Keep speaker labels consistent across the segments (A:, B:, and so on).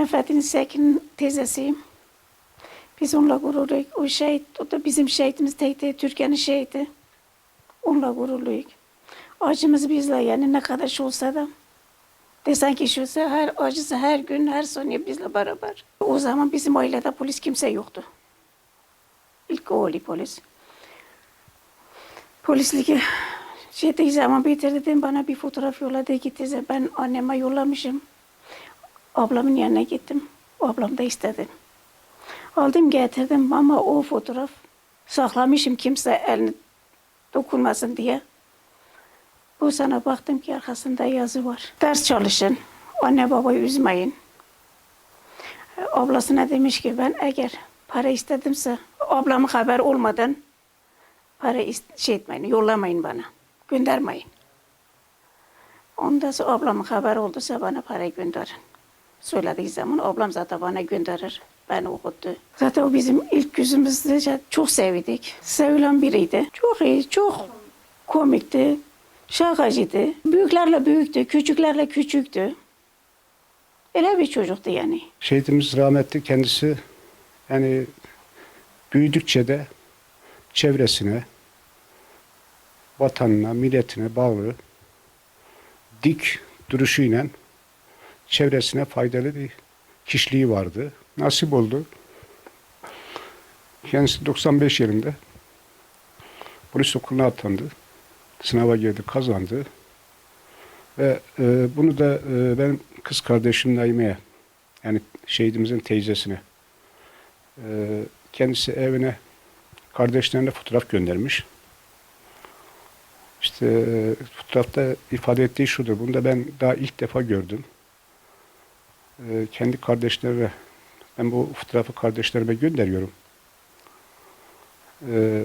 A: Ben Fethi'nin Sekin'in teyzesiyim. Biz onunla gururluyuz. O şehit, o da bizim şehitimiz tekti, Türkiye'nin şehidi. Onunla gururluyuz. Acımız bizle yani ne kadar şey olsa da. Desen ki şuysa her acısı her gün, her saniye bizle beraber. O zaman bizim ailede polis kimse yoktu. İlk oğlu polis. Polislik şey dediği zaman bitirdim bana bir fotoğraf yolladı gitti. Ben anneme yollamışım. Ablamın yanına gittim. Ablam da istedi. Aldım getirdim ama o fotoğraf saklamışım kimse elini dokunmasın diye. Bu sana baktım ki arkasında yazı var. Ders çalışın. Anne babayı üzmeyin. Ablasına demiş ki ben eğer para istedimse ablamın haber olmadan para şey etmeyin, yollamayın bana. Göndermeyin. Ondan sonra ablamın haber olduysa bana para gönderin. Söylediği zaman ablam zaten bana gönderir. Ben okuttu. Zaten o bizim ilk yüzümüzde çok sevdik. Sevilen biriydi. Çok iyi, çok komikti. Şakacıydı. Büyüklerle büyüktü, küçüklerle küçüktü. Öyle bir çocuktu yani.
B: Şehitimiz rahmetli kendisi yani büyüdükçe de çevresine, vatanına, milletine bağlı dik duruşuyla çevresine faydalı bir kişiliği vardı. Nasip oldu. Kendisi 95 yılında polis okuluna atandı. Sınava girdi, kazandı. Ve e, bunu da e, ben kız kardeşim Naime'ye yani şehidimizin teyzesine e, kendisi evine kardeşlerine fotoğraf göndermiş. İşte e, fotoğrafta ifade ettiği şudur. Bunu da ben daha ilk defa gördüm. E, kendi kardeşlerine ben bu fotoğrafı kardeşlerime gönderiyorum. E,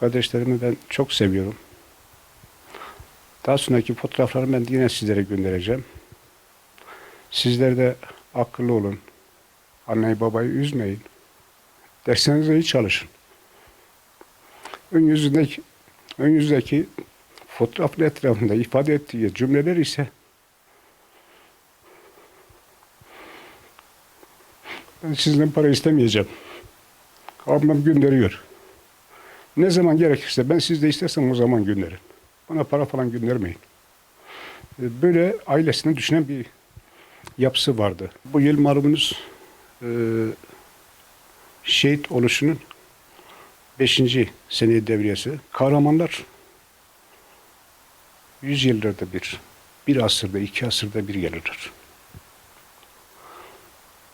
B: kardeşlerimi ben çok seviyorum. Daha sonraki fotoğraflarımı ben yine sizlere göndereceğim. Sizler de akıllı olun. Anneyi babayı üzmeyin. Derslerinize iyi çalışın. Ön yüzündeki, ön yüzdeki fotoğrafın etrafında ifade ettiği cümleler ise sizden para istemeyeceğim. Ablam gönderiyor. Ne zaman gerekirse ben sizde istersem o zaman gönderin. Bana para falan göndermeyin. E, Böyle ailesini düşünen bir yapısı vardı. Bu yıl malumunuz e, şehit oluşunun 5. seneye devriyesi. Kahramanlar 100 yıllarda bir, bir asırda, iki asırda bir gelirler.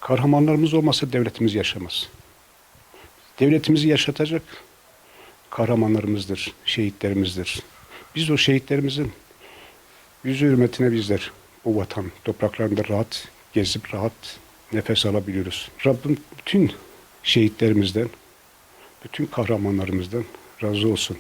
B: Kahramanlarımız olmasa devletimiz yaşamaz. Devletimizi yaşatacak kahramanlarımızdır, şehitlerimizdir. Biz o şehitlerimizin yüzü hürmetine bizler bu vatan topraklarında rahat gezip rahat nefes alabiliyoruz. Rabbim bütün şehitlerimizden, bütün kahramanlarımızdan razı olsun.